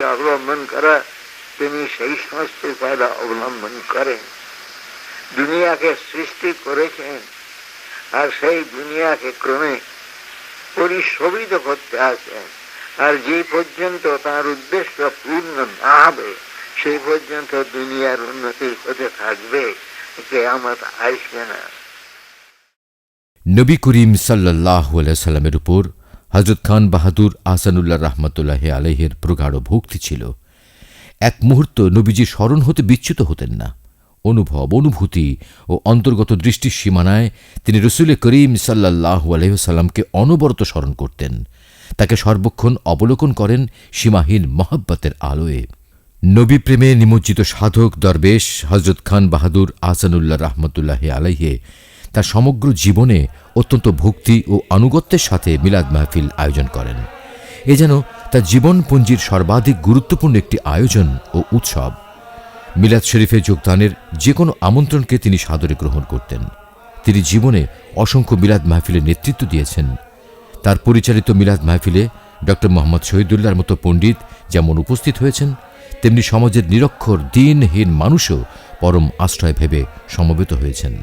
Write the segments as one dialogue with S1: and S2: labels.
S1: অবলম্বন করা, তিনি সেই সমস্ত উপায় অবলম্বন করেন। দুনিয়াকে সৃষ্টি করেছেন, আর সেই দুনিয়াকে ক্রমে পরিশোভিত করতে আছেন আর যে পর্যন্ত তার উদ্দেশ্য পূর্ণ না হবে, সেই পর্যন্ত দুনিয়ার উন্নতি হতে থাকবে কেয়ামত আসবে না।
S2: নবী করিম সাল্লাহ সাল্লামের উপর হজরত খান বাহাদুর আহসানুল্লাহ রহমতুল্লাহ আলহের প্রগাঢ় ভক্তি ছিল। এক মুহূর্ত নবীজি স্মরণ হতে বিচ্যুত হতেন না। অনুভব, অনুভূতি ও অন্তর্গত দৃষ্টির সীমানায় তিনি রসুল করিম সাল্লাহ আলহ্লামকে অনবরত স্মরণ করতেন। তাকে সর্বক্ষণ অবলোকন করেন সীমাহীন মহাব্বতের আলোয়। নবী প্রেমে নিমজ্জিত সাধক দরবেশ হজরত খান বাহাদুর আহসানুল্লাহ রহমতুল্লাহ আলাইহে তার সমগ্র জীবনে অত্যন্ত ভক্তি ও আনুগত্যের সাথে মিলাদ মাহফিল আয়োজন করেন। এ যেন তার জীবনপঞ্জির সর্বাধিক গুরুত্বপূর্ণ একটি আয়োজন ও উৎসব। মিলাদ শরীফে যোগদানের যে কোনো আমন্ত্রণকে তিনি সাদরে গ্রহণ করতেন। তিনি জীবনে অসংখ্য মিলাদ মাহফিলের নেতৃত্ব দিয়েছেন। তার পরিচালিত মিলাদ মাহফিলে ড. মোহাম্মদ শহীদুল্লাহর মতো পণ্ডিত যেমন উপস্থিত হয়েছেন, তেমনি সমাজের নিরক্ষর, দিনহীন মানুষও পরম আশ্রয় ভেবে সমবেত হয়েছেন।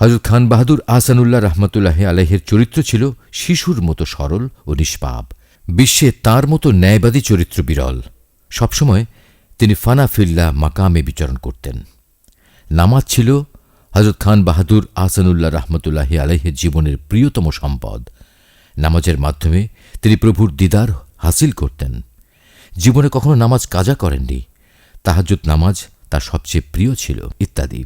S2: হজরত খান বাহাদুর আহসানুল্লাহ রহমতুল্লাহ আলহের চরিত্র ছিল শিশুর মতো সরল ও নিষ্পাপ। বিশ্বে তার মতো ন্যায়বাদী চরিত্র বিরল। সবসময় তিনি ফানাফিল্লা মাকামে বিচরণ করতেন। নামাজ ছিল হজরত খান বাহাদুর আহসানুল্লাহ রহমতুল্লাহ আলহের জীবনের প্রিয়তম সম্পদ। নামাজের মাধ্যমে তিনি প্রভুর দিদার হাসিল করতেন। জীবনে কখনো নামাজ কাজা করেননি। তাহাজুদ নামাজ তার সবচেয়ে প্রিয় ছিল, ইত্যাদি।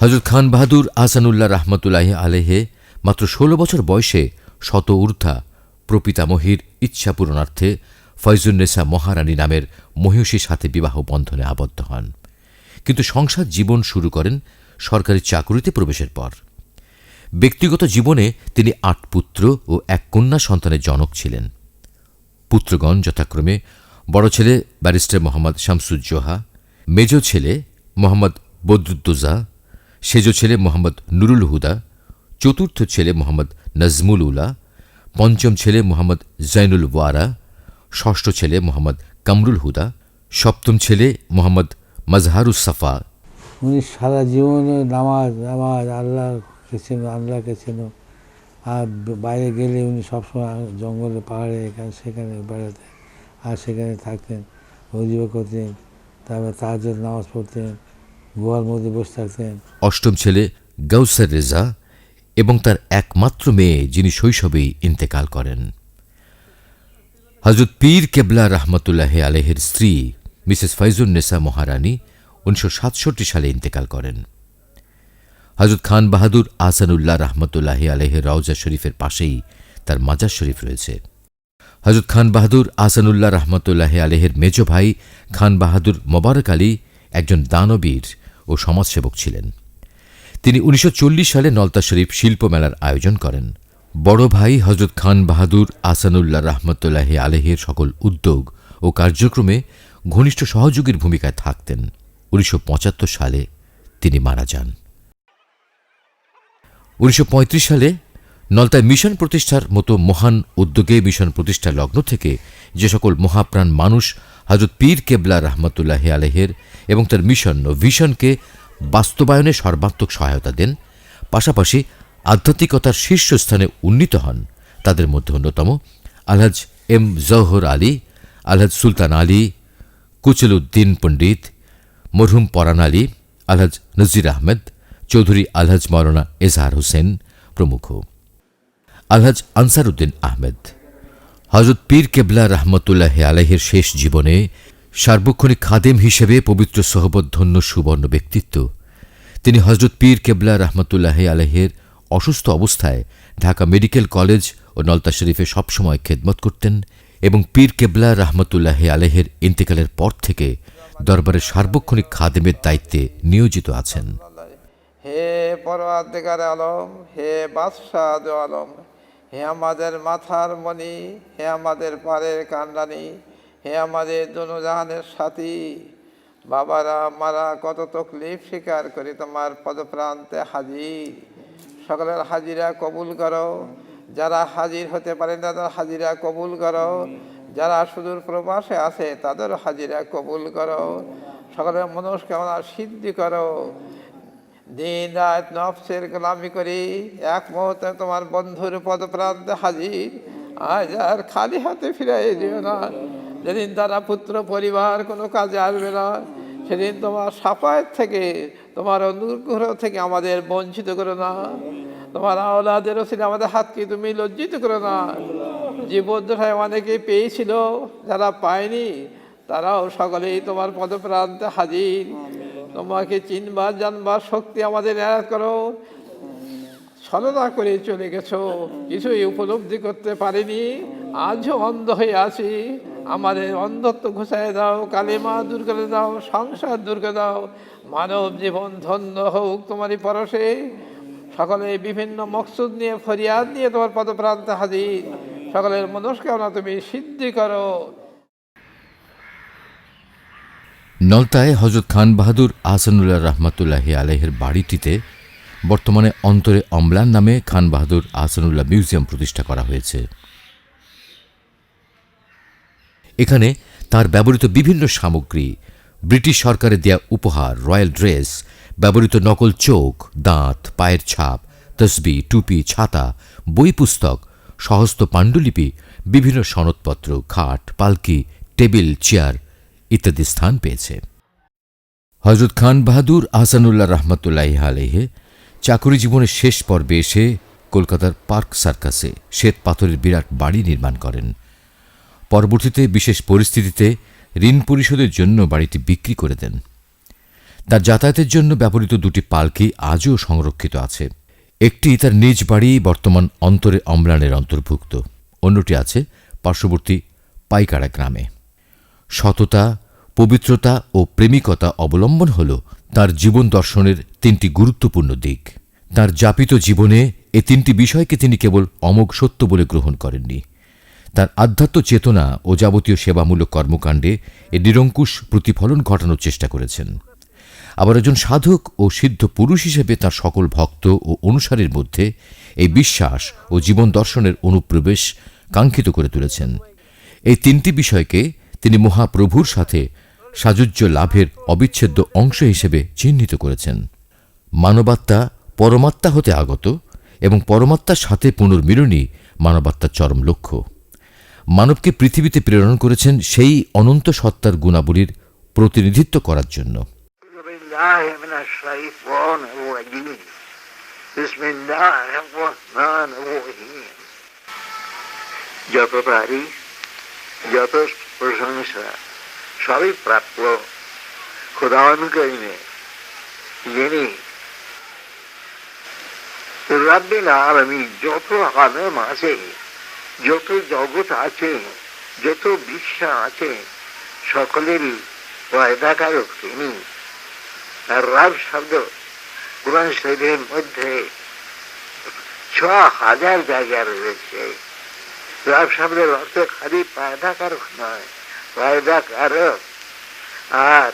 S2: হজরত খান বাহাদুর আহসানুল্লাহ রহমতুল্লাহ আলেহে মাত্র ষোলো বছর বয়সে শত ঊর্ধ্বা প্রপিতামহীর ইচ্ছা পূরণার্থে ফয়জুন্নেসা মহারানী নামের মহিষীর সাথে বিবাহ বন্ধনে আবদ্ধ হন। কিন্তু সংসার জীবন শুরু করেন সরকারি চাকুরিতে প্রবেশের পর। ব্যক্তিগত জীবনে তিনি আট পুত্র ও এক কন্যা সন্তানের জনক ছিলেন। পুত্রগণ যথাক্রমে বড় ছেলে ব্যারিস্টার মোহাম্মদ শামসুজ্জোহা, মেজ ছেলে মোহাম্মদ বদরুদ্দোজা সেজ ছেলে মোহাম্মদ নুরুল হুদা, চতুর্থ ছেলে মোহাম্মদ নজমুল উলা, পঞ্চম ছেলে মোহাম্মদ জৈনুল ওয়ারা, ষষ্ঠ ছেলে মোহাম্মদ কামরুল হুদা, সপ্তম ছেলে মোহাম্মদ মজহারুস সাফা।
S3: উনি সারা জীবনে নামাজ নামাজ আল্লাহকে চেন আল্লাহকে চেন আর বাইরে গেলে উনি সবসময় জঙ্গলে, পাহাড়ে, এখানে, সেখানে বেড়াতেন, আর সেখানে থাকতেন অজিব করতেন, তারপরে তাহাজের নামাজ পড়তেন। গোয়ার মধ্যে বসে থাকতেন।
S2: অষ্টম ছেলে গৌসের রেজা এবং তার একমাত্র মেয়ে যিনি শৈশবেই ইন্তেকাল করেন। হজরত পীর কেবলা রহমতুল্লাহ আলেহের স্ত্রী মিসেস ফাইজুল নেসা মহারানী উনিশশো সাতষট্টি সালে ইন্তেকাল করেন। হজরত খান বাহাদুর আহসানুল্লাহ রহমতুল্লাহ আলেহের রওজা শরীফের পাশেই তার মাজার শরীফ রয়েছে। হজরত খান বাহাদুর আহসানুল্লাহ রহমতুল্লাহ আলেহের মেজ ভাই খান বাহাদুর মোবারক আলী একজন দানবীর ও সমাজসেবক ছিলেন। তিনি উনিশশো চল্লিশ সালে নলতা শরীফ শিল্প মেলার আয়োজন করেন। বড় ভাই হজরত খান বাহাদুর আসানুল্লাহ রহমতুল্লাহ আলহের সকল উদ্যোগ ও কার্যক্রমে ঘনিষ্ঠ সহযোগীর ভূমিকায় থাকতেন। উনিশশো পঁচাত্তর সালে তিনি মারা যান। উনিশশো পঁয়ত্রিশ সালে নলতায় মিশন প্রতিষ্ঠার মতো মহান উদ্যোগে মিশন প্রতিষ্ঠার লগ্ন থেকে যে সকল মহাপ্রাণ মানুষ হজরত পীর কেবলা রহমতুল্লাহ আলহের এবং তার মিশন ও ভিশনকে বাস্তবায়নে সর্বাত্মক সহায়তা দেন, পাশাপাশি আধ্যাত্মিকতার শীর্ষস্থানে উন্নীত হন তাদের মধ্যে অন্যতম আলহাজ এম জহর আলী, আলহাজ সুলতান আলী কুচলুদ্দিন পণ্ডিত, মরহুম পরান আলী, আলহাজ নজির আহমেদ, চৌধুরী আলহাজ মৌলানা এজাহার হোসেন প্রমুখ। আলহাজ আনসারউদ্দিন আহমেদ। হজরত পীর কেবলা রহমতুল্লাহ আলহের শেষ জীবনে সার্বক্ষণিক খাদেম হিসেবে পবিত্র সহবদ্ধন্য সুবর্ণ ব্যক্তিত্ব। তিনি হজরত পীর কেবলা রহমতুল্লাহ আলহের অসুস্থ অবস্থায় ঢাকা মেডিকেল কলেজ ও নলতা শরীফে সবসময় খেদমত করতেন এবং পীর কেবলা রহমতুল্লাহ আলহের ইন্তেকালের পর থেকে দরবারের সার্বক্ষণিক খাদেমের দায়িত্বে নিয়োজিত আছেন।
S4: হে পরওয়ারদিগার আলম, হে বাদশাহ আলম হে আমাদের মাথার মণি, হে আমাদের পারের কান্ডানি হে আমাদের দুনুজাহানের সাথী। বাবারা, মারা কত তকলিফ স্বীকার করি তোমার পদপ্রান্তে হাজির। সকলের হাজিরা কবুল করো। যারা হাজির হতে পারে না, তাদের হাজিরা কবুল করো। যারা সুদূর প্রবাসে আছে, তাদের হাজিরা কবুল করো। সকলের মনস্কামনা সিদ্ধি করো। দিন রাত নফসের গোলামি করি এক মুহূর্তে তোমার বন্ধুর পদপ্রান্তে হাজির। আজ আর খালি হাতে ফিরাই দিও না। যেদিন তারা পুত্র পরিবার কোনো কাজে আসবে না, সেদিন তোমার সাফায়েত থেকে, তোমার অনুগ্রহ থেকে আমাদের বঞ্চিত করো না। তোমার আওলাদের ওসিলে আমাদের হাতকে তুমি লজ্জিত করো না। জীবদ্দশায় অনেকে পেয়েছিল, যারা পায়নি, তারাও সকলেই তোমার পদপ্রান্তে হাজির। তোমাকে চিনবার জানবার শক্তি আমাদের এরাত করো। ছলনা করে চলে গেছো, কিছুই উপলব্ধি করতে পারিনি। আজও অন্ধ হয়ে আছি। আমাদের অন্ধত্ব ঘুষায় দাও, কালিমা দূর করে দাও, সংসার দূর করে দাও। মানব জীবন ধন্য হোক তোমারই পরশে। সকলে বিভিন্ন মকসুদ নিয়ে, ফরিয়াদ নিয়ে তোমার পদপ্রান্তে হাজির। সকলের মনস্কামনা তুমি সিদ্ধি করো।
S2: নলতায় হজরত খান বাহাদুর আহসানুল্লাহ রহমতুল্লাহি আলহের বাড়িটিতে বর্তমানে অন্তরে অম্লান নামে খান বাহাদুর আহসানুল্লাহ মিউজিয়াম প্রতিষ্ঠা করা হয়েছে। এখানে তার ব্যবহৃত বিভিন্ন সামগ্রী, ব্রিটিশ সরকারের দেয়া উপহার, রয়্যাল ড্রেস, ব্যবহৃত নকল চোখ, দাঁত, পায়ের ছাপ, তসবি, টুপি, ছাতা, বই পুস্তক, সহস্ত পাণ্ডুলিপি, বিভিন্ন সনদপত্র, খাট, পালকি, টেবিল, চেয়ার ইত্যাদি স্থান পেয়েছে। হজরত খান বাহাদুর আহসানুল্লাহ রহমতুল্লাহ আলহে চাকরি জীবনের শেষ পর্বে এসে কলকাতার পার্ক সার্কাসে শ্বেত পাথরের বিরাট বাড়ি নির্মাণ করেন। পরবর্তীতে বিশেষ পরিস্থিতিতে ঋণ পরিশোধের জন্য বাড়িটি বিক্রি করে দেন। তার যাতায়াতের জন্য ব্যবহৃত দুটি পালকি আজও সংরক্ষিত আছে। একটি তার নিজ বাড়ি বর্তমান অন্তরে অম্লানের অন্তর্ভুক্ত। অন্যটি আছে পার্শ্ববর্তী পাইকাড়া গ্রামে। সততা পবিত্রতা ও প্রেমিকতা অবলম্বন হল তার জীবন দর্শনের তিনটি গুরুত্বপূর্ণ দিক। তার যাপিত জীবনে এ তিনটি বিষয়কে তিনি কেবল অমোঘ সত্য বলে গ্রহণ করেননি। তার আধ্যাত্ম চেতনা ও যাবতীয় সেবামূলক কর্মকাণ্ডে এ নিরঙ্কুশ প্রতিফলন ঘটানোর চেষ্টা করেছেন। আবার একজন সাধক ও সিদ্ধ পুরুষ হিসেবে তার সকল ভক্ত ও অনুসারীর মধ্যে এই বিশ্বাস ও জীবন দর্শনের অনুপ্রবেশ কাঙ্ক্ষিত করে তুলেছেন। এই তিনটি বিষয়কে তিনি মহাপ্রভুর সাথে সাযুজ্য লাভের অবিচ্ছেদ্য অংশ হিসেবে চিহ্নিত করেছেন। মানবাত্মা পরমাত্মা হতে আগত এবং পরমাত্মার সাথে পুনর্মিলনই মানবাত্মার চরম লক্ষ্য। মানবকে পৃথিবীতে প্রেরণ করেছেন সেই অনন্ত সত্তার গুণাবলীর প্রতিনিধিত্ব করার জন্য।
S1: যত প্রশংসা সবই প্রাপ্য। খোদাওয়ান যিনি আলমী যত আছে, যত জগৎ আছে, যত বিশ্ব আছে সকলেরই পয়দাকারক তিনি। রাব শব্দ কোরআন শরীফের মধ্যে ছ হাজার জায়গা রয়েছে। রাব শব্দের অর্থ খালি পায়দাকারক নয়। পায়দাকারক আর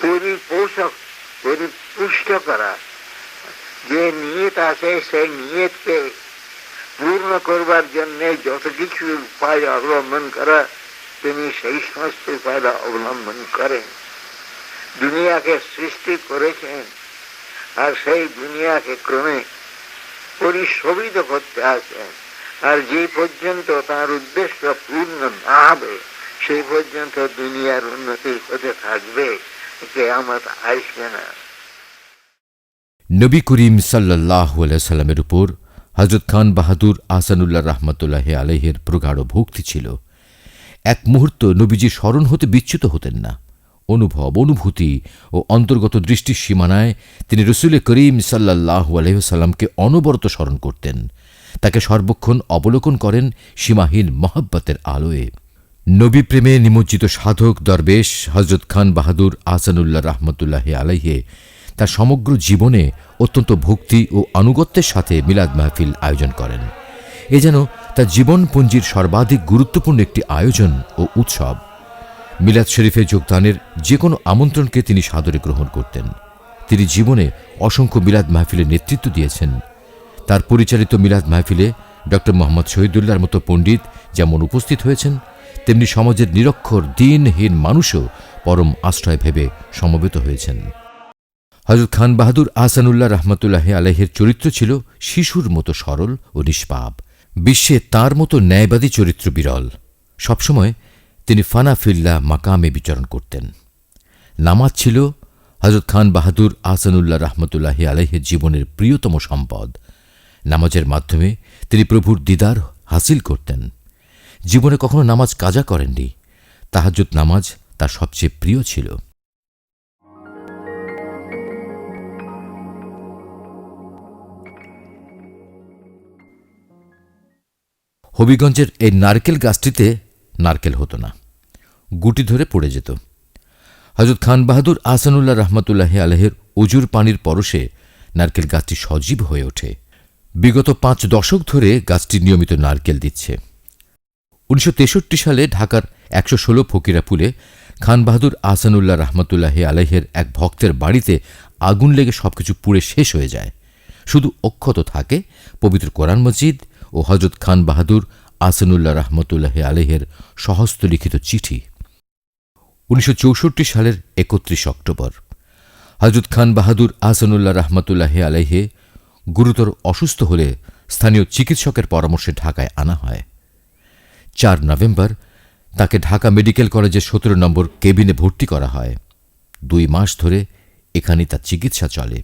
S1: পরিপোষক পরিপুষ্ট করা যে নিয়ত আছে সেই নিয়তকে পূর্ণ করবার জন্য যত কিছু উপায় অবলম্বন করা তিনি সেই সমস্ত উপায় অবলম্বন করেন দুনিয়াকে সৃষ্টি করেছেন আর সেই দুনিয়াকে ক্রমে পরিশোভিত করতে আসেন আর যে পর্যন্ত তার উদ্দেশ্য পূর্ণ না হবে, সেই পর্যন্ত দুনিয়ার উন্নতি হতে থাকবে কেয়ামত আসবে না।
S2: নবী করিম সাল্লাহ সাল্লামের উপর হজরত খান বাহাদুর আহসানুল্লাহ রহমতুল্লাহ আলহের প্রগাঢ় ভক্তি ছিল। এক মুহূর্ত নবীজি স্মরণ হতে বিচ্যুত হতেন না। অনুভব, অনুভূতি ও অন্তর্গত দৃষ্টির সীমানায় তিনি রসুল করিম সাল্লাহ আলহ্লামকে অনবরত স্মরণ করতেন। তাকে সর্বক্ষণ অবলোকন করেন সীমাহীন মহাব্বতের আলোয়। নবী প্রেমে নিমজ্জিত সাধক দরবেশ হজরত খান বাহাদুর আহসানুল্লাহ রহমতুল্লাহ আলাইহে তার সমগ্র জীবনে অত্যন্ত ভক্তি ও আনুগত্যের সাথে মিলাদ মাহফিল আয়োজন করেন। এ যেন তার জীবনপঞ্জির সর্বাধিক গুরুত্বপূর্ণ একটি আয়োজন ও উৎসব। মিলাদ শরীফে যোগদানের যে কোনো আমন্ত্রণকে তিনি সাদরে গ্রহণ করতেন। তিনি জীবনে অসংখ্য মিলাদ মাহফিলের নেতৃত্ব দিয়েছেন। তার পরিচালিত মিলাদ মাহফিলে ডক্টর মোহাম্মদ শহীদুল্লাহর মতো পণ্ডিত যেমন উপস্থিত হয়েছেন, তেমনি সমাজের নিরক্ষর, দিনহীন মানুষও পরম আশ্রয় ভেবে সমবেত হয়েছেন। হজরত খান বাহাদুর আহসানুল্লাহ রহমতুল্লাহ আলহের চরিত্র ছিল শিশুর মতো সরল ও নিষ্পাপ। বিশ্বে তার মতো ন্যায়বাদী চরিত্র বিরল। সবসময় তিনি ফানাফিল্লা মাকামে বিচরণ করতেন। নামাজ ছিল হজরত খান বাহাদুর আহসানুল্লাহ রহমতুল্লাহ আলহের জীবনের প্রিয়তম সম্পদ। নামাজের মাধ্যমে তিনি প্রভুর দিদার হাসিল করতেন। জীবনে কখনো নামাজ কাজা করেননি। তাহাজ্জুদ নামাজ তার সবচেয়ে প্রিয় ছিল। হবিগঞ্জের এই নারকেল গাছটিতে নারকেল হতো না। গুটি ধরে পড়ে যেত। হজরত খান বাহাদুর আহসানুল্লাহ রহমতুল্লাহ আলহের উজুর পানির পরশে নারকেল গাছটি সজীব হয়ে ওঠে। বিগত পাঁচ দশক ধরে গাছটি নিয়মিত নারকেল দিচ্ছে। উনিশশো তেষট্টি সালে ঢাকার একশো ষোলো ফকিরাপুলে খান বাহাদুর আহসানুল্লাহ রহমতুল্লাহ আলহের এক ভক্তের বাড়িতে আগুন লেগে সবকিছু পুড়ে শেষ হয়ে যায়। শুধু অক্ষত থাকে পবিত্র কোরআন মসজিদ ও হজরত খান বাহাদুর আহসানুল্লাহ রহমতুল্লাহ আলহের সহস্তলিখিত চিঠি। উনিশশো চৌষট্টি সালের একত্রিশ অক্টোবর। হজরত খান বাহাদুর আহসানুল্লাহ রহমতুল্লাহ আলাইহে গুরুতর অসুস্থ হলে স্থানীয় চিকিৎসকের পরামর্শে ঢাকায় আনা হয়। চার নভেম্বর তাকে ঢাকা মেডিকেল কলেজের সতেরো নম্বর কেবিনে ভর্তি করা হয়। দুই মাস ধরে এখানে তার চিকিৎসা চলে।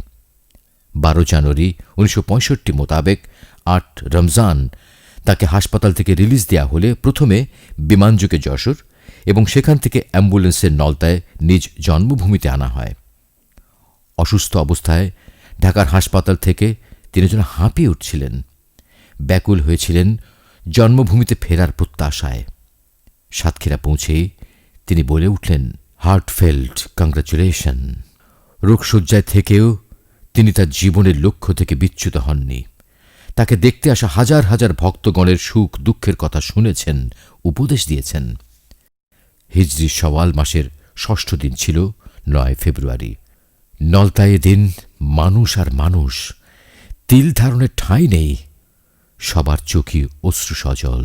S2: বারো জানুয়ারি উনিশশো পঁয়ষট্টি মোতাবেক আট রমজান তাকে হাসপাতাল থেকে রিলিজ দেয়া হলে প্রথমে বিমানযোগে যশোর এবং সেখান থেকে অ্যাম্বুলেন্সের নলতায় নিজ জন্মভূমিতে আনা হয়। অসুস্থ অবস্থায় ঢাকার হাসপাতাল থেকে তিনি যেন হাঁপিয়ে উঠছিলেন। ব্যাকুল হয়েছিলেন জন্মভূমিতে ফেরার প্রত্যাশায়। সাতক্ষীরা পৌঁছেই তিনি বলে উঠলেন, হার্টফেল্ড, কংগ্রাচুলেশন। রোগশয্যায় থেকেও তিনি তার জীবনের লক্ষ্য থেকে বিচ্যুত হননি। তাকে দেখতে আসা হাজার হাজার ভক্তগণের সুখ দুঃখের কথা শুনেছেন, উপদেশ দিয়েছেন। হিজরি সওয়াল মাসের ষষ্ঠ দিন ছিল, নয় ফেব্রুয়ারি। নলতায়ে দিন মানুষ আর মানুষ তিল ধারণের ঠাঁই নেই, সবার চোখই অশ্রু সজল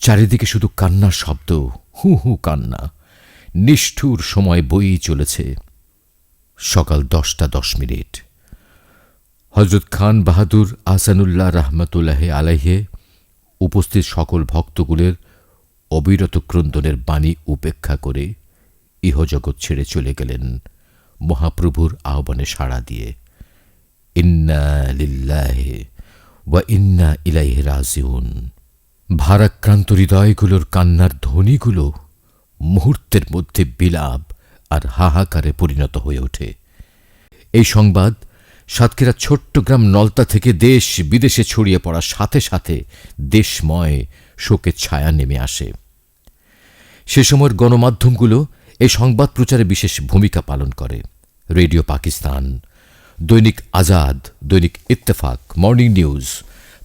S2: চারিদিকে শুধু কান্নার শব্দ, হু হু কান্না। নিষ্ঠুর সময় বই চলেছে, সকাল দশটা দশ মিনিট। হজরত খান বাহাদুর আহসানুল্লাহ রহমতুল্লাহ আলাইহে উপস্থিত সকল ভক্তগুলের অবিরত ক্রন্দনের বাণী উপেক্ষা করে ইহজগৎ ছেড়ে চলে গেলেন মহাপ্রভুর আহ্বানে সাড়া দিয়ে। ইন্না লিল্লাহে রাজিউন। ভারাক্রান্ত হৃদয়গুলোর কান্নার ধ্বনিগুলো মুহূর্তের মধ্যে বিলাপ আর হাহাকারে পরিণত হয়ে ওঠে। এই সংবাদ সাতক্ষীরা ছোট্ট গ্রাম নলতা থেকে দেশ বিদেশে ছড়িয়ে পড়ার সাথে সাথে দেশময় শোকের ছায়া নেমে আসে। সে সময়ের গণমাধ্যমগুলো এই সংবাদ প্রচারে বিশেষ ভূমিকা পালন করে। রেডিও পাকিস্তান দৈনিক আজাদ, দৈনিক Ittefaq, Morning News.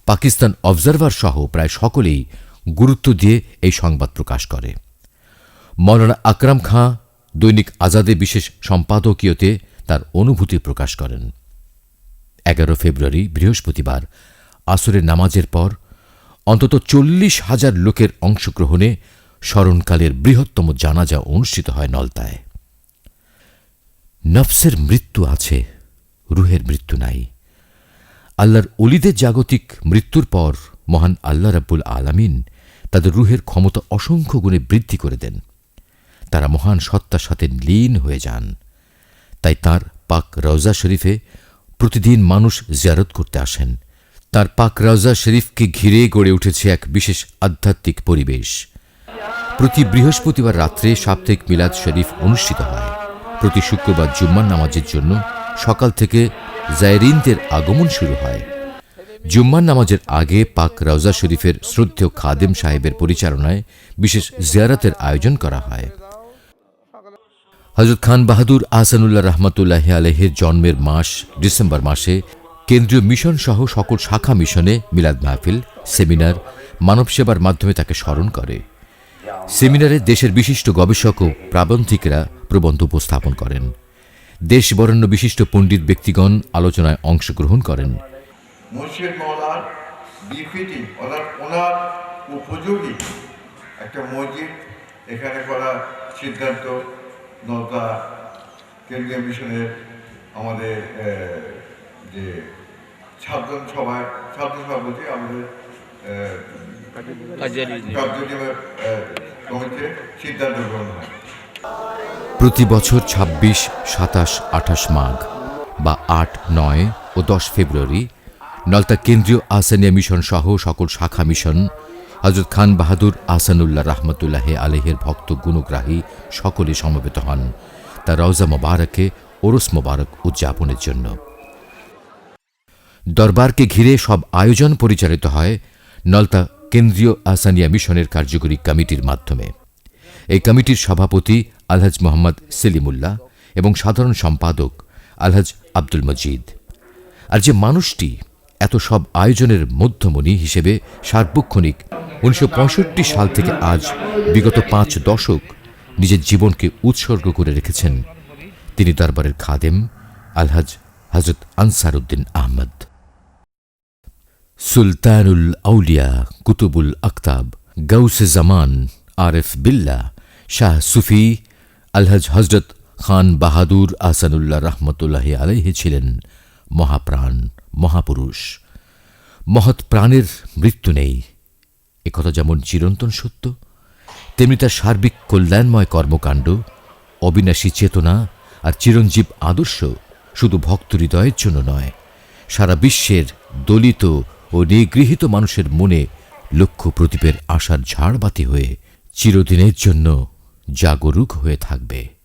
S2: Pakistan Observer সহ প্রায় সকলেই গুরুত্ব দিয়ে এই সংবাদ প্রকাশ করে। মৌলানা আকরাম খাঁ দৈনিক আজাদে বিশেষ সম্পাদকীয়তে তার অনুভূতি প্রকাশ করেন। এগারো ফেব্রুয়ারি, বৃহস্পতিবার, আসরের নামাজের পর অন্তত চল্লিশ হাজার লোকের অংশগ্রহণে স্মরণকালের বৃহত্তম জানাজা অনুষ্ঠিত হয় নলতায়। নফসের মৃত্যু আছে। রুহের মৃত্যু নাই। আল্লাহর অলিদের জাগতিক মৃত্যুর পর মহান আল্লাহ রাব্বুল আলামিন তাদের রুহের ক্ষমতা অসংখ্য গুণে বৃদ্ধি করে দেন। তারা মহান সত্তার সাথে লীন হয়ে যান। তাই তার পাক রওজা শরীফে প্রতিদিন মানুষ জিয়ারত করতে আসেন। তার পাক রওজা শরীফকে ঘিরে গড়ে উঠেছে এক বিশেষ আধ্যাত্মিক পরিবেশ। প্রতি বৃহস্পতিবার রাত্রে সাপ্তাহিক মিলাদ শরীফ অনুষ্ঠিত হয়। প্রতি শুক্রবার জুম্মার নামাজের জন্য সকাল থেকে জায়রিনদের আগমন শুরু হয়। জুম্মার নামাজের আগে পাক রওজা শরীফের শ্রদ্ধেয় খাদেম সাহেবের পরিচালনায় বিশেষ জিয়ারতের আয়োজন করা হয়। হজরত খান বাহাদুর আহসানুল্লাহ রহমতুল্লাহ আলহের জন্মের মাস ডিসেম্বর মাসে কেন্দ্রীয় মিশন সহ সকল শাখা মিশনে মিলাদ মাহফিল, সেমিনার, মানব সেবার মাধ্যমে তাকে স্মরণ করে। সেমিনারে দেশের বিশিষ্ট গবেষক ও প্রাবন্ধিকরা প্রবন্ধ উপস্থাপন করেন। দেশ বরেণ্য বিশিষ্ট পণ্ডিত ব্যক্তিগণ আলোচনায় অংশগ্রহণ করেন।
S5: মুর্শিদ মৌলার বিফিটিং অর্থাৎ ওনার উপযোগী একটা মসজিদ এখানে করার সিদ্ধান্ত নৌকা কেন্দ্রীয় মিশনের আমাদের যে সাধারণ সভায় সাধারণ সভা বলতে আমাদের কমিটিতে সিদ্ধান্ত গ্রহণ হয়।
S2: প্রতি বছর ২৬ সাতাশ, আঠাশ মাঘ বা আট, নয় ও দশ ফেব্রুয়ারি নলতা কেন্দ্রীয় আসানিয়া মিশন সহ সকল শাখা মিশন হজরত খান বাহাদুর আসানুল্লাহ রহমতুল্লাহ আলহের ভক্ত গুণগ্রাহী সকলে সমবেত হন। তা রওজা মোবারকে, ওরস মোবারক উদযাপনের জন্য। দরবারকে ঘিরে সব আয়োজন পরিচালিত হয় নলতা কেন্দ্রীয় আসানিয়া মিশনের কার্যকরী কমিটির মাধ্যমে। এই কমিটির সভাপতি আলহাজ মোহাম্মদ সেলিমুল্লাহ এবং সাধারণ সম্পাদক আলহাজ আব্দুল মজিদ। আর যে মানুষটি এত সব আয়োজনের মধ্যমণি হিসেবে সার্বক্ষণিক উনিশশো পঁয়ষট্টি সাল থেকে আজ বিগত পাঁচ দশক নিজের জীবনকে উৎসর্গ করে রেখেছেন তিনি দরবারের খাদেম আলহাজ হজরত আনসার উদ্দিন আহমদ। সুলতানুল আউলিয়া কুতুবুল আক্তাব গৌসে জামান আরেফ বিল্লা শাহ সুফি আলহাজ হজরত খান বাহাদুর আসানুল্লাহ রহমতুল্লাহ আলাইহে ছিলেন মহাপ্রাণ, মহাপুরুষ। মহৎ প্রাণের মৃত্যু নেই। একথা যেমন চিরন্তন সত্য, তেমনি তার সার্বিক কল্যাণময় কর্মকাণ্ড, অবিনাশী চেতনা আর চিরঞ্জীব আদর্শ শুধু ভক্ত হৃদয়ের জন্য নয়, সারা বিশ্বের দলিত ও নিগৃহীত মানুষের মনে লক্ষ্য প্রদীপের আশার ঝাড়বাতি হয়ে চিরদিনের জন্য জাগরুক হয়ে থাকবে।